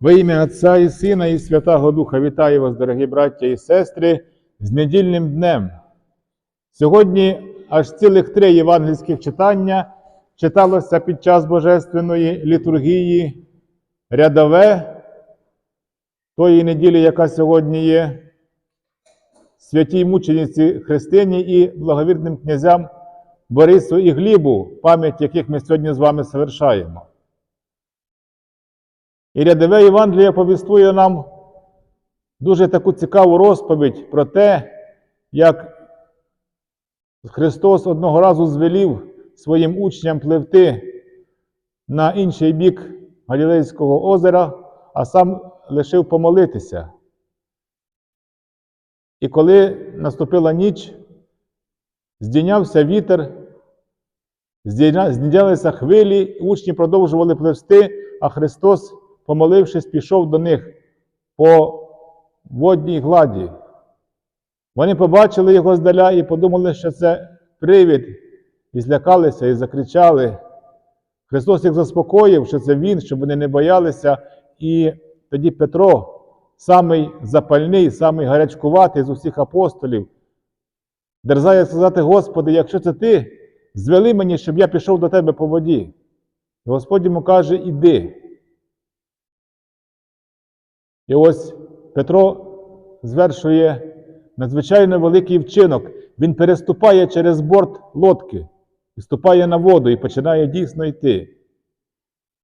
Во ім'я Отця і Сина, і Святого Духа вітаю вас, дорогі браття і сестри, з недільним днем. Сьогодні аж цілих три євангельських читання читалося під час Божественної літургії рядове тої неділі, яка сьогодні є, святій мучениці Христині і благовірним князям Борису і Глібу, пам'ять яких ми сьогодні з вами совершаємо. І рядове Євангеліє повістує нам дуже таку цікаву розповідь про те, як Христос одного разу звелів своїм учням пливти на інший бік Галілейського озера, а сам лишив помолитися. І коли наступила ніч, здійнявся вітер, здійнялися хвилі, учні продовжували пливсти, а Христос, помолившись, пішов до них по водній гладі. Вони побачили його здаля і подумали, що це привід, і злякалися, і закричали. Христос їх заспокоїв, що це Він, щоб вони не боялися. І тоді Петро, самий запальний, самий гарячкуватий з усіх апостолів, дерзає сказати, Господи, якщо це ти, звели мені, щоб я пішов до тебе по воді. І Господь йому каже, іди. І ось Петро звершує надзвичайно великий вчинок. Він переступає через борт лодки, і ступає на воду і починає дійсно йти.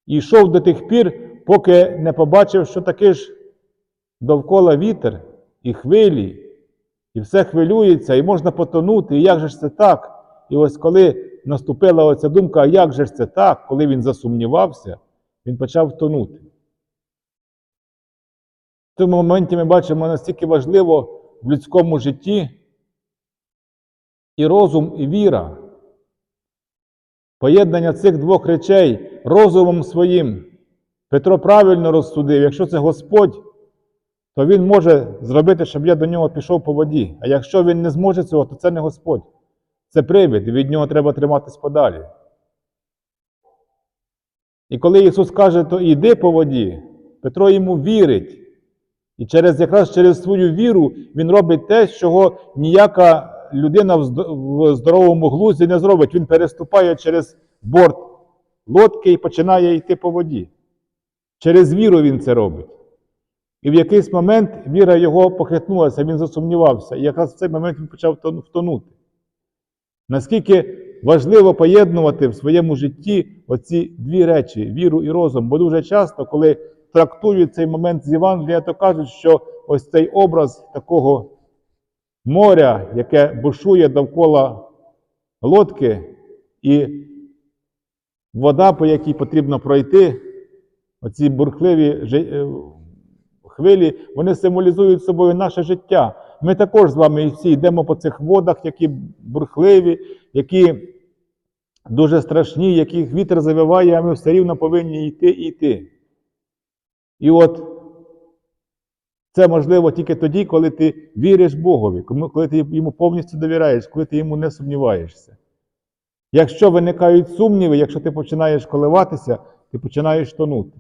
І йшов до тих пір, поки не побачив, що таки ж довкола вітер і хвилі, і все хвилюється, і можна потонути, і як же ж це так? І ось коли наступила оця думка, а як же ж це так, коли він засумнівався, він почав тонути. В цьому моменті ми бачимо настільки важливо в людському житті і розум, і віра. Поєднання цих двох речей розумом своїм. Петро правильно розсудив, якщо це Господь, то він може зробити, щоб я до нього пішов по воді. А якщо він не зможе цього, то це не Господь. Це привид, і від нього треба триматись подалі. І коли Ісус каже, то йди по воді, Петро йому вірить. І через якраз через свою віру він робить те, чого ніяка людина в здоровому глузді не зробить. Він переступає через борт лодки і починає йти по воді. Через віру він це робить. І в якийсь момент віра його похитнулася, він засумнівався. І якраз в цей момент він почав втонути. Наскільки важливо поєднувати в своєму житті оці дві речі віру і розум. Бо дуже часто, коли трактують цей момент з Євангелія, то кажуть, що ось цей образ такого моря, яке бушує довкола лодки, і вода, по якій потрібно пройти, оці бурхливі е, хвилі, вони символізують собою наше життя. Ми також з вами всі йдемо по цих водах, які бурхливі, які дуже страшні, яких вітер завиває, а ми все рівно повинні йти і йти. І от це можливо тільки тоді, коли ти віриш Богові, коли ти йому повністю довіряєш, коли ти йому не сумніваєшся. Якщо виникають сумніви, якщо ти починаєш коливатися, ти починаєш тонути.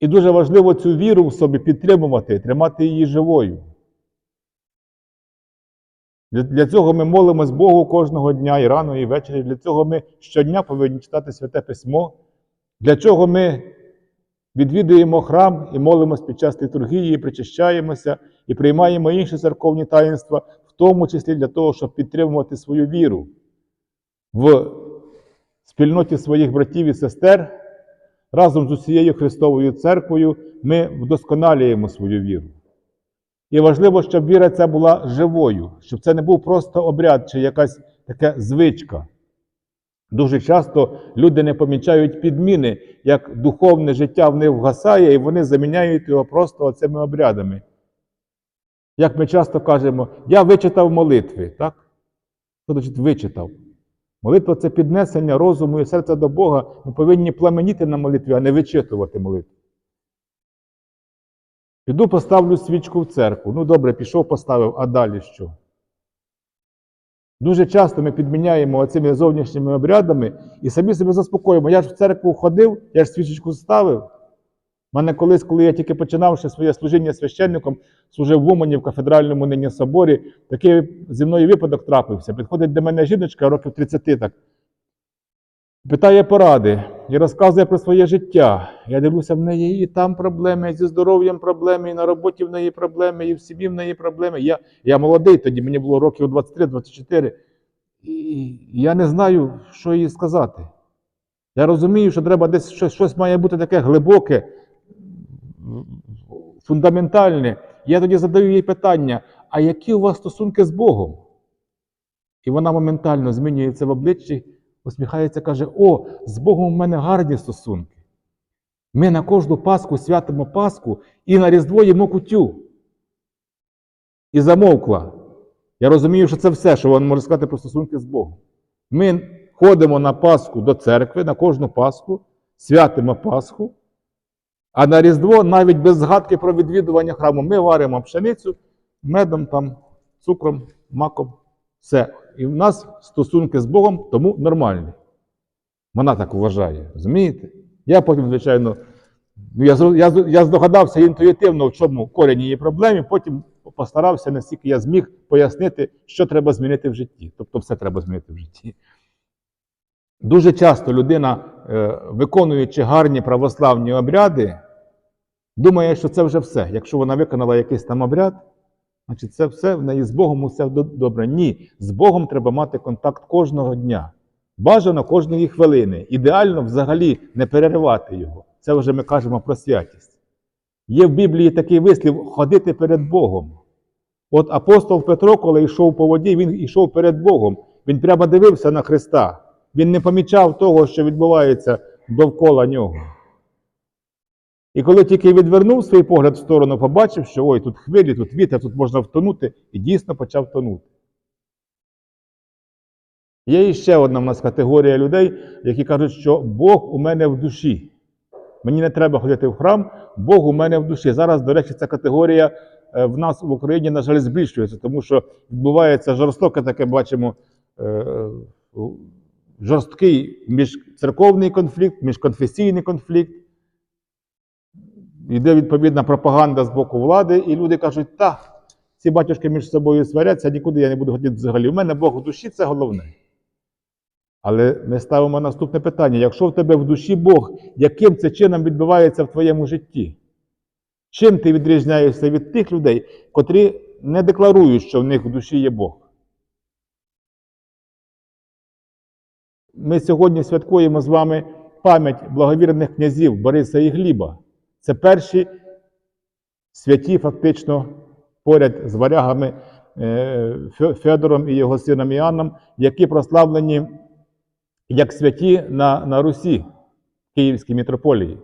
І дуже важливо цю віру в собі підтримувати, тримати її живою. Для, цього ми молимось Богу кожного дня і рано, і ввечері. Для цього ми щодня повинні читати Святе Письмо. Для чого ми відвідуємо храм і молимось під час літургії, причащаємося і приймаємо інші церковні таїнства, в тому числі для того, щоб підтримувати свою віру в спільноті своїх братів і сестер. Разом з усією Христовою церквою ми вдосконалюємо свою віру. І важливо, щоб віра ця була живою, щоб це не був просто обряд чи якась така звичка. Дуже часто люди не помічають підміни, як духовне життя в них вгасає, і вони заміняють його просто цими обрядами. Як ми часто кажемо, я вичитав молитви, так? Що значить вичитав? Молитва це піднесення розуму і серця до Бога. Ми повинні пламеніти на молитві, а не вичитувати молитву. Піду поставлю свічку в церкву. Ну добре, пішов, поставив, а далі що? Дуже часто ми підміняємо цими зовнішніми обрядами і самі себе заспокоїмо. Я ж в церкву ходив, я ж свічечку ставив. У мене колись, коли я тільки починав ще своє служіння священником, служив в Умані в кафедральному нині соборі, такий зі мною випадок трапився. Підходить до мене жіночка років 30 так. Питає поради і розказує про своє життя. Я дивлюся, в неї і там проблеми, і зі здоров'ям проблеми, і на роботі в неї проблеми, і в сім'ї в неї проблеми. Я, я молодий тоді, мені було років 23-24. І я не знаю, що їй сказати. Я розумію, що треба десь щось, щось має бути таке глибоке, фундаментальне. Я тоді задаю їй питання: а які у вас стосунки з Богом? І вона моментально змінюється в обличчі, усміхається, каже: О, з Богом у мене гарні стосунки. Ми на кожну Пасху святимо Пасху і на Різдво їмо кутю. І замовкла. Я розумію, що це все, що вона може сказати про стосунки з Богом. Ми ходимо на Пасху до церкви, на кожну Пасху, святимо Пасху, а на Різдво навіть без згадки про відвідування храму ми варимо пшеницю медом, там, цукром, маком. Все. І в нас стосунки з Богом тому нормальні. Вона так вважає, розумієте? Я потім, звичайно, ну, я, я, я здогадався інтуїтивно, в чому корінь її проблеми, потім постарався, наскільки я зміг пояснити, що треба змінити в житті. Тобто все треба змінити в житті. Дуже часто людина, е, виконуючи гарні православні обряди, думає, що це вже все. Якщо вона виконала якийсь там обряд, значить це все в неї з Богом усе добре. Ні, з Богом треба мати контакт кожного дня. Бажано кожної хвилини. Ідеально взагалі не переривати його. Це вже ми кажемо про святість. Є в Біблії такий вислів ходити перед Богом. От апостол Петро, коли йшов по воді, він йшов перед Богом. Він прямо дивився на Христа. Він не помічав того, що відбувається довкола нього. І коли тільки відвернув свій погляд в сторону, побачив, що ой, тут хвилі, тут вітер, тут можна втонути, і дійсно почав тонути. Є іще одна в нас категорія людей, які кажуть, що Бог у мене в душі. Мені не треба ходити в храм, Бог у мене в душі. Зараз, до речі, ця категорія е, в нас в Україні, на жаль, збільшується, тому що відбувається жорстоке таке, бачимо, е, жорсткий міжцерковний конфлікт, міжконфесійний конфлікт. Йде відповідна пропаганда з боку влади, і люди кажуть, так, ці батюшки між собою сваряться, нікуди я не буду ходити взагалі. У мене Бог у душі це головне. Але ми ставимо наступне питання: якщо в тебе в душі Бог, яким це чином відбувається в твоєму житті? Чим ти відрізняєшся від тих людей, котрі не декларують, що в них в душі є Бог? Ми сьогодні святкуємо з вами пам'ять благовірних князів Бориса і Гліба. Це перші святі, фактично, поряд з варягами е, Федором і його сином Іоанном, які прославлені як святі на, на Русі, Київській мітрополії.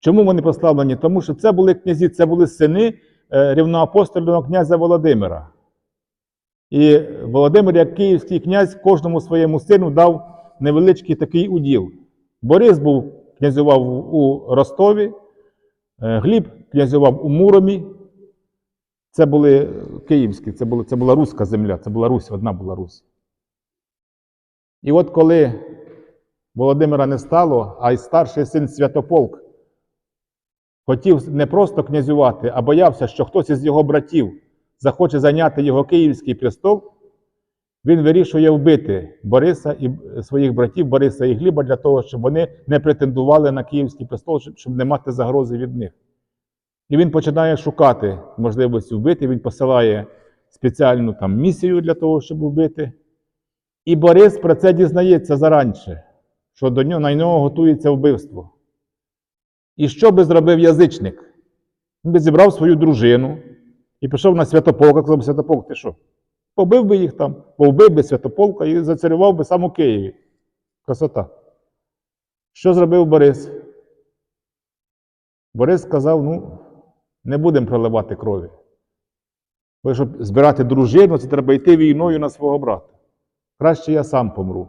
Чому вони прославлені? Тому що це були князі, це були сини е, рівноапостольного князя Володимира. І Володимир, як київський князь, кожному своєму сину дав невеличкий такий уділ. Борис був князював у Ростові, е, Гліб князював у Муромі. Це були київські, це, були, це була руська земля, це була Русь, одна була Русь. І от коли Володимира не стало, а й старший син Святополк хотів не просто князювати, а боявся, що хтось із його братів захоче зайняти його київський престол, він вирішує вбити Бориса і своїх братів Бориса і Гліба для того, щоб вони не претендували на київський престол, щоб- не мати загрози від них. І він починає шукати можливості вбити. Він посилає спеціальну там місію для того, щоб вбити. І Борис про це дізнається заранше, що до нього на нього готується вбивство. І що би зробив язичник? Він би зібрав свою дружину і пішов на святополка, сказав, святополк, ти що? Побив би їх там, повбив би святополка і зацарював би сам у Києві. Красота. Що зробив Борис? Борис сказав: ну, не будемо проливати крові. Бо щоб збирати дружину, це треба йти війною на свого брата. Краще я сам помру,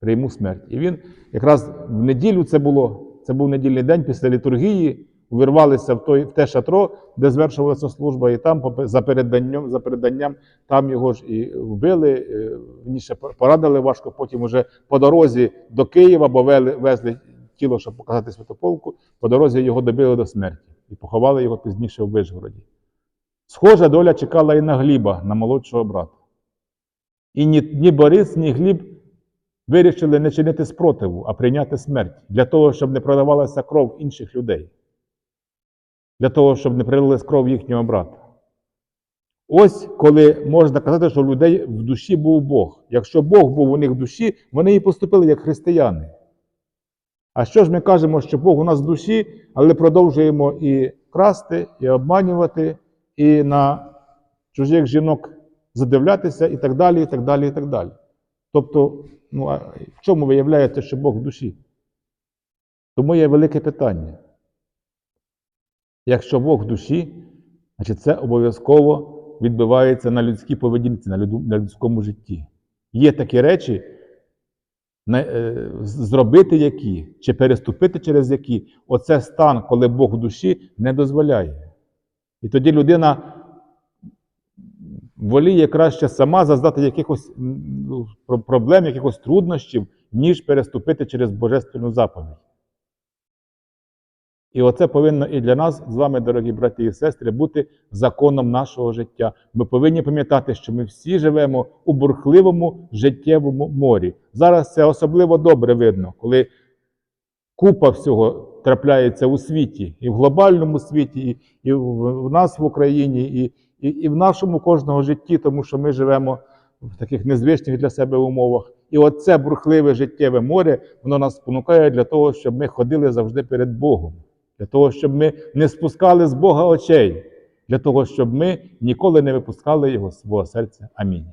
прийму смерть. І він якраз в неділю це було, це був недільний день після літургії, увірвалися в, той, в те шатро, де звершувалася служба, і там за переданням, за переданням там його ж і вбили, е, вірніше, порадили важко, потім уже по дорозі до Києва, бо везли тіло, щоб показати Святополку, по дорозі його добили до смерті і поховали його пізніше в Вишгороді. Схожа доля чекала і на Гліба, на молодшого брата. І ні, ні Борис, ні Гліб вирішили не чинити спротиву, а прийняти смерть для того, щоб не продавалася кров інших людей, для того, щоб не прилилась кров їхнього брата. Ось коли можна казати, що у людей в душі був Бог. Якщо Бог був у них в душі, вони і поступили як християни. А що ж ми кажемо, що Бог у нас в душі, але продовжуємо і красти, і обманювати, і на чужих жінок задивлятися, і так далі, і так далі, і так далі. Тобто, ну, а в чому виявляється, що Бог в душі? Тому є велике питання. Якщо Бог в душі, значить це обов'язково відбивається на людській поведінці, на людському житті. Є такі речі, е, зробити які, чи переступити через які, оце стан, коли Бог в душі не дозволяє. І тоді людина воліє краще сама зазнати якихось ну, про- проблем, якихось труднощів, ніж переступити через божественну заповідь. І оце повинно і для нас з вами, дорогі браті і сестри, бути законом нашого життя. Ми повинні пам'ятати, що ми всі живемо у бурхливому життєвому морі. Зараз це особливо добре видно, коли купа всього трапляється у світі, і в глобальному світі, і, і в нас в Україні, і, і, і в нашому кожного житті, тому що ми живемо в таких незвичних для себе умовах. І оце бурхливе життєве море, воно нас спонукає для того, щоб ми ходили завжди перед Богом, для того, щоб ми не спускали з Бога очей, для того, щоб ми ніколи не випускали його свого серця. Амінь.